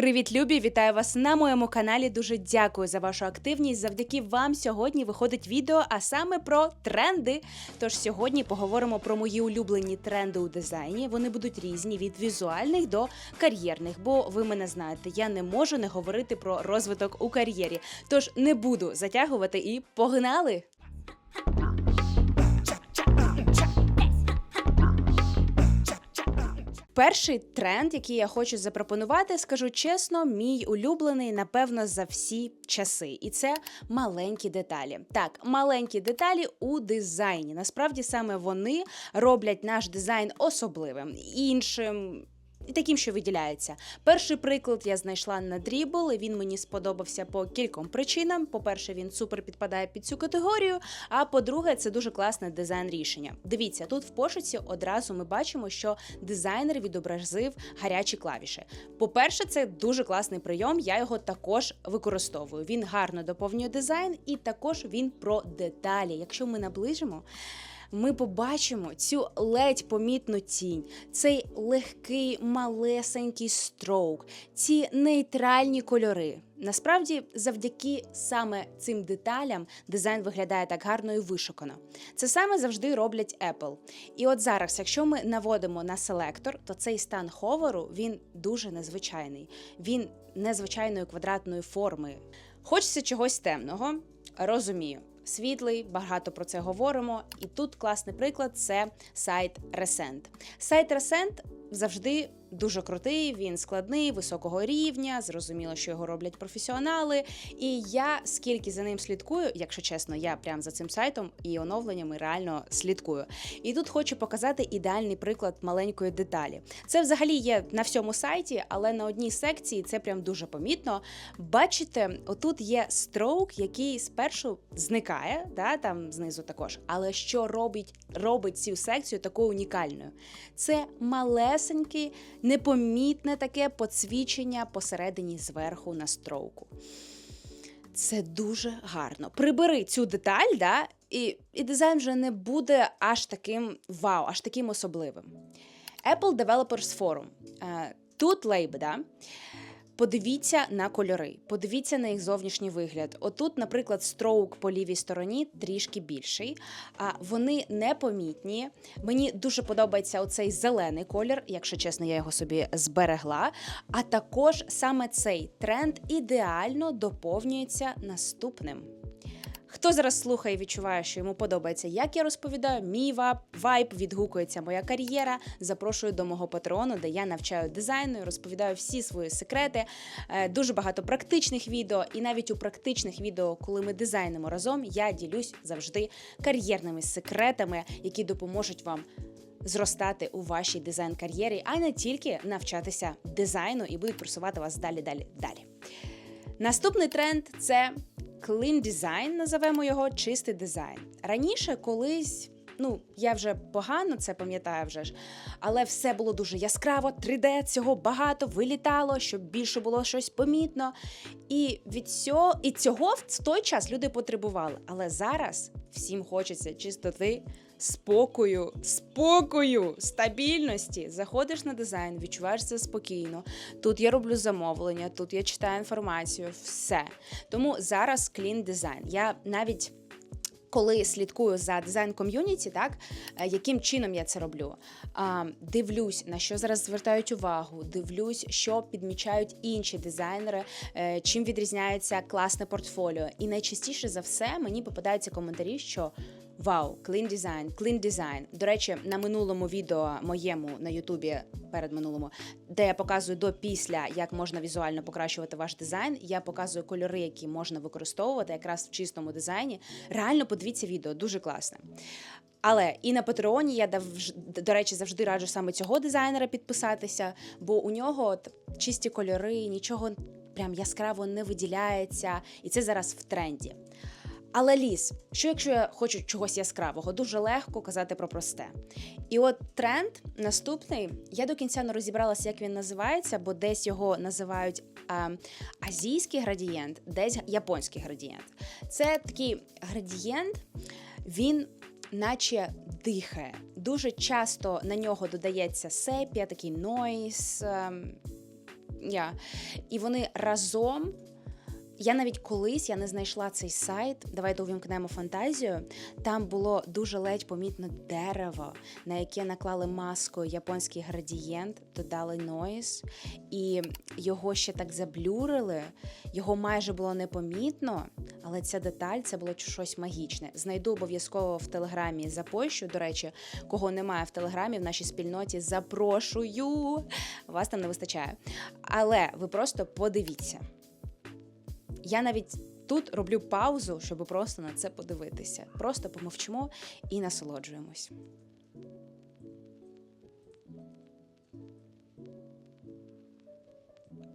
Привіт, любі! Вітаю вас на моєму каналі. Дуже дякую за вашу активність. Завдяки вам сьогодні виходить відео, а саме про тренди. Тож сьогодні поговоримо про мої улюблені тренди у дизайні. Вони будуть різні від візуальних до кар'єрних, бо ви мене знаєте, я не можу не говорити про розвиток у кар'єрі. Тож не буду затягувати і погнали! Перший тренд, який я хочу запропонувати, скажу чесно, мій улюблений, напевно, за всі часи. І це маленькі деталі. Так, маленькі деталі у дизайні. Насправді саме вони роблять наш дизайн особливим, іншим. І таким, що виділяється. Перший приклад я знайшла на Dribble, Він мені сподобався по кільком причинам. По-перше, він супер підпадає під цю категорію. А по-друге, це дуже класне дизайн рішення. Дивіться, тут в пошуці одразу ми бачимо, що дизайнер відобразив гарячі клавіші. По-перше, це дуже класний прийом. Я його також використовую. Він гарно доповнює дизайн, і також він про деталі. Якщо ми наближимо ми побачимо цю ледь помітну тінь, цей легкий малесенький строук, ці нейтральні кольори. Насправді, завдяки саме цим деталям дизайн виглядає так гарно і вишукано. Це саме завжди роблять Apple. І от зараз, якщо ми наводимо на селектор, то цей стан ховеру він дуже незвичайний. Він незвичайної квадратної форми. Хочеться чогось темного, розумію світлий, багато про це говоримо. І тут класний приклад це сайт Resent. Сайт Resent завжди дуже крутий, він складний, високого рівня. Зрозуміло, що його роблять професіонали. І я скільки за ним слідкую, якщо чесно, я прям за цим сайтом і оновленнями реально слідкую. І тут хочу показати ідеальний приклад маленької деталі. Це взагалі є на всьому сайті, але на одній секції це прям дуже помітно. Бачите, отут є строук, який спершу зникає, да, там знизу також. Але що робить робить цю секцію такою унікальною? Це малесенький непомітне таке подсвічення посередині зверху на строуку. Це дуже гарно. Прибери цю деталь, да, і і дизайн вже не буде аж таким вау, аж таким особливим. Apple Developers Forum. Е, тут лейбда. Подивіться на кольори, подивіться на їх зовнішній вигляд. Отут, наприклад, строук по лівій стороні трішки більший, а вони непомітні. Мені дуже подобається оцей зелений колір, якщо чесно, я його собі зберегла. А також саме цей тренд ідеально доповнюється наступним. Хто зараз слухає і відчуває, що йому подобається, як я розповідаю, мій вайб відгукується моя кар'єра. Запрошую до мого патреону, де я навчаю дизайну, і розповідаю всі свої секрети. Е, дуже багато практичних відео, і навіть у практичних відео, коли ми дизайнимо разом, я ділюсь завжди кар'єрними секретами, які допоможуть вам. Зростати у вашій дизайн-кар'єрі, а не тільки навчатися дизайну і будуть просувати вас далі, далі, далі. Наступний тренд це Clean Design, називаємо його чистий дизайн. Раніше колись. Ну, я вже погано це пам'ятаю вже ж, але все було дуже яскраво, 3D, цього багато вилітало, щоб більше було щось помітно. І від цього і цього в той час люди потребували. Але зараз всім хочеться чистоти, спокою, спокою, стабільності. Заходиш на дизайн, відчуваєш це спокійно. Тут я роблю замовлення, тут я читаю інформацію, все. Тому зараз клін дизайн. Я навіть. Коли слідкую за дизайн ком'юніті, так е, яким чином я це роблю? Дивлюсь, на що зараз звертають увагу, дивлюсь, що підмічають інші дизайнери, е, чим відрізняється класне портфоліо. І найчастіше за все мені попадаються коментарі, що Вау, клін дизайн, клін дизайн. До речі, на минулому відео моєму на Ютубі перед минулому, де я показую до після, як можна візуально покращувати ваш дизайн. Я показую кольори, які можна використовувати якраз в чистому дизайні. Реально подивіться відео, дуже класне. Але і на Патреоні я до речі завжди раджу саме цього дизайнера підписатися, бо у нього от чисті кольори, нічого прям яскраво не виділяється, і це зараз в тренді. Але ліс, що якщо я хочу чогось яскравого, дуже легко казати про просте. І от тренд наступний, я до кінця не розібралася, як він називається, бо десь його називають а, азійський градієнт, десь японський градієнт. Це такий градієнт, він наче дихає. Дуже часто на нього додається сепія, такий нойс. Ем, я. І вони разом. Я навіть колись я не знайшла цей сайт. Давайте увімкнемо фантазію. Там було дуже ледь помітно дерево, на яке наклали маску японський градієнт, додали нойз, і його ще так заблюрили. Його майже було непомітно, але ця деталь це було щось магічне. Знайду обов'язково в телеграмі запощу. До речі, кого немає в телеграмі в нашій спільноті, запрошую. Вас там не вистачає. Але ви просто подивіться. Я навіть тут роблю паузу, щоб просто на це подивитися. Просто помовчимо і насолоджуємось.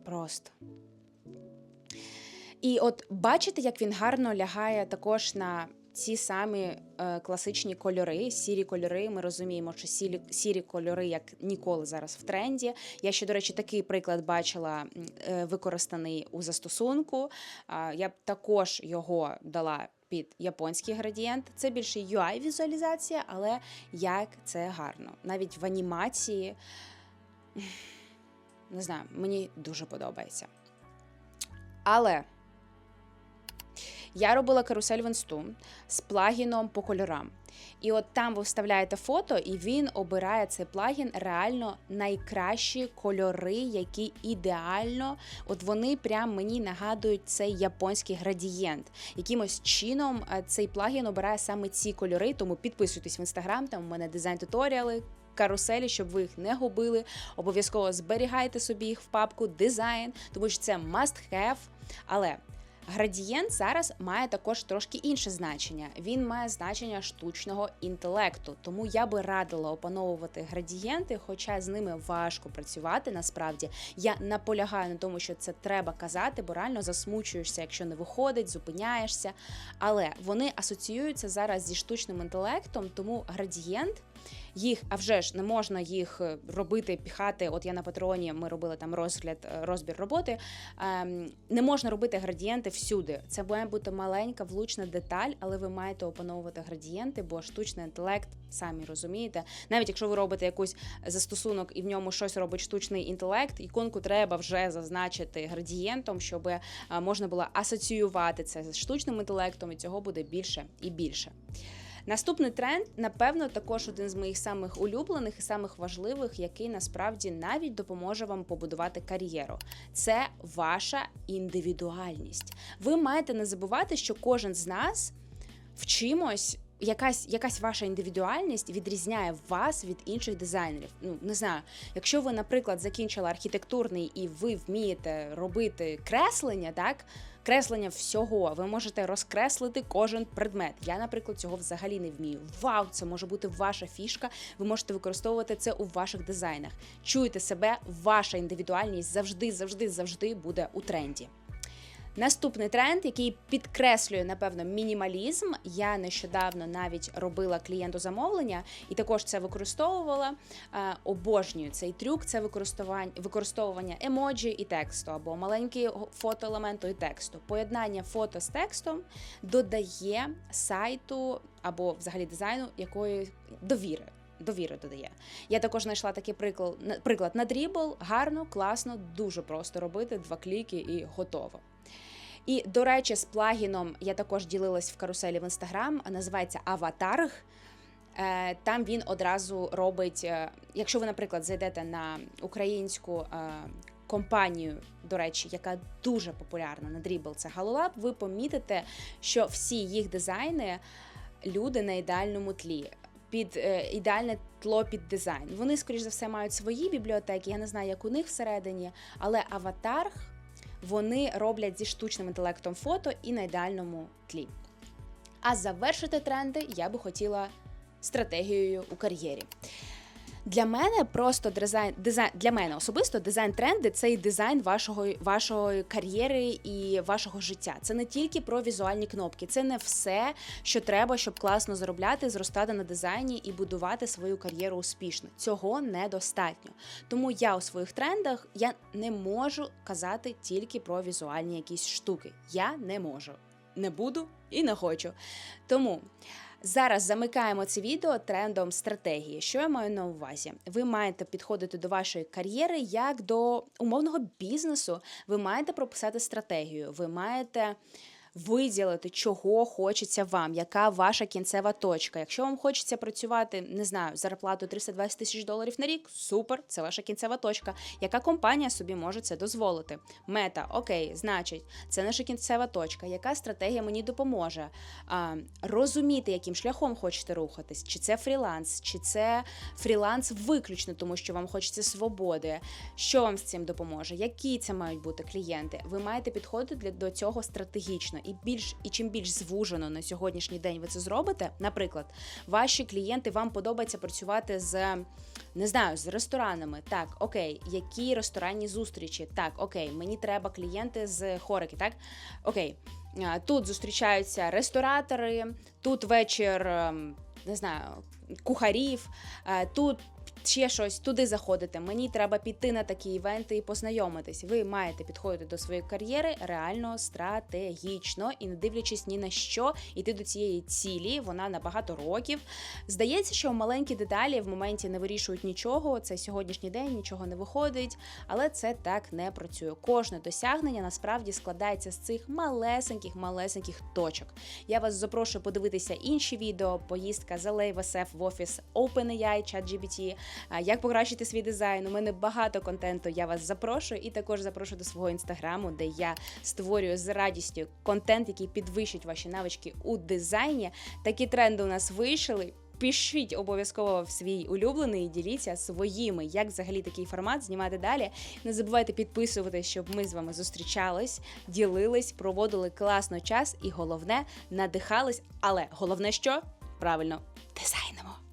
Просто. І от бачите, як він гарно лягає також на ці самі е, класичні кольори, сірі кольори. Ми розуміємо, що сірі, сірі кольори як ніколи зараз в тренді. Я ще, до речі, такий приклад бачила е, використаний у застосунку. Я б також його дала. Під японський градієнт це більше ui візуалізація, але як це гарно. Навіть в анімації не знаю, мені дуже подобається. Але я робила карусель в інсту з плагіном по кольорам. І от там ви вставляєте фото, і він обирає цей плагін реально найкращі кольори, які ідеально, от вони прям мені нагадують цей японський градієнт. Якимось чином е, цей плагін обирає саме ці кольори, тому підписуйтесь в інстаграм, там у мене дизайн-туторіали. Каруселі, щоб ви їх не губили, обов'язково зберігайте собі їх в папку дизайн, тому що це must have. Але Градієнт зараз має також трошки інше значення. Він має значення штучного інтелекту, тому я би радила опановувати градієнти, хоча з ними важко працювати. Насправді я наполягаю на тому, що це треба казати, бо реально засмучуєшся, якщо не виходить, зупиняєшся. Але вони асоціюються зараз зі штучним інтелектом, тому градієнт їх, а вже ж не можна їх е, робити, піхати. От я на патроні ми робили там розгляд, е, розбір роботи. Ем, не можна робити градієнти всюди. Це має бути маленька влучна деталь, але ви маєте опановувати градієнти, бо штучний інтелект, самі розумієте, навіть якщо ви робите якийсь застосунок і в ньому щось робить штучний інтелект, іконку треба вже зазначити градієнтом, щоб е, можна було асоціювати це з штучним інтелектом, і цього буде більше і більше. Наступний тренд, напевно, також один з моїх самих улюблених і самих важливих, який насправді навіть допоможе вам побудувати кар'єру. Це ваша індивідуальність. Ви маєте не забувати, що кожен з нас в чимось. Якась якась ваша індивідуальність відрізняє вас від інших дизайнерів. Ну не знаю, якщо ви, наприклад, закінчили архітектурний і ви вмієте робити креслення, так креслення всього. Ви можете розкреслити кожен предмет. Я, наприклад, цього взагалі не вмію. Вау, це може бути ваша фішка. Ви можете використовувати це у ваших дизайнах. Чуйте себе, ваша індивідуальність завжди, завжди, завжди буде у тренді. Наступний тренд, який підкреслює, напевно, мінімалізм. Я нещодавно навіть робила клієнту замовлення і також це використовувала. Е, обожнюю цей трюк це використовування емоджі і тексту, або маленький фотоелементу і тексту. Поєднання фото з текстом додає сайту або взагалі дизайну якої довіри. Довіри додає. Я також знайшла такий приклад приклад на дрібл. Гарно, класно, дуже просто робити два кліки і готово. І, до речі, з плагіном я також ділилась в каруселі в інстаграм, називається Аватарг. Е, там він одразу робить, е, якщо ви, наприклад, зайдете на українську е, компанію, до речі, яка дуже популярна на Dribble, це Halolab, ви помітите, що всі їх дизайни люди на ідеальному тлі. Під ідеальне тло під дизайн. Вони, скоріш за все, мають свої бібліотеки. Я не знаю, як у них всередині, але аватарг вони роблять зі штучним інтелектом фото і на ідеальному тлі. А завершити тренди я би хотіла стратегією у кар'єрі. Для мене просто дизайн, дизайн для мене особисто дизайн тренди це і дизайн вашого вашої кар'єри і вашого життя. Це не тільки про візуальні кнопки, це не все, що треба, щоб класно заробляти, зростати на дизайні і будувати свою кар'єру успішно. Цього недостатньо. Тому я у своїх трендах я не можу казати тільки про візуальні якісь штуки. Я не можу, не буду і не хочу. Тому. Зараз замикаємо це відео трендом стратегії. Що я маю на увазі? Ви маєте підходити до вашої кар'єри як до умовного бізнесу. Ви маєте прописати стратегію, ви маєте. Виділити, чого хочеться вам, яка ваша кінцева точка. Якщо вам хочеться працювати, не знаю, зарплату 320 тисяч доларів на рік, супер, це ваша кінцева точка. Яка компанія собі може це дозволити? Мета, окей, значить, це наша кінцева точка. Яка стратегія мені допоможе? А, розуміти, яким шляхом хочете рухатись, чи це фріланс, чи це фріланс виключно, тому що вам хочеться свободи. Що вам з цим допоможе? Які це мають бути клієнти? Ви маєте підходити до цього стратегічно і більш і чим більш звужено на сьогоднішній день ви це зробите. Наприклад, ваші клієнти вам подобається працювати з не знаю, з ресторанами. Так, окей, які ресторанні зустрічі? Так, окей, мені треба клієнти з хорики, так? Окей. Тут зустрічаються ресторатори, тут вечір, ем, не знаю, кухарів, е, тут ще щось туди заходите. Мені треба піти на такі івенти і познайомитись. Ви маєте підходити до своєї кар'єри реально стратегічно і не дивлячись ні на що, іти до цієї цілі. Вона на багато років. Здається, що маленькі деталі в моменті не вирішують нічого. Це сьогоднішній день нічого не виходить, але це так не працює. Кожне досягнення насправді складається з цих малесеньких малесеньких точок. Я вас запрошую подивитися інші відео. Поїздка з LA в офіс OpenAI, ChatGPT, як покращити свій дизайн. У мене багато контенту. Я вас запрошую і також запрошую до свого інстаграму, де я створюю з радістю контент, який підвищить ваші навички у дизайні. Такі тренди у нас вийшли. Пишіть обов'язково в свій улюблений і діліться своїми, як взагалі такий формат знімати далі. Не забувайте підписуватись, щоб ми з вами зустрічались, ділились, проводили класно час і головне надихались. Але головне що правильно дизайнемо.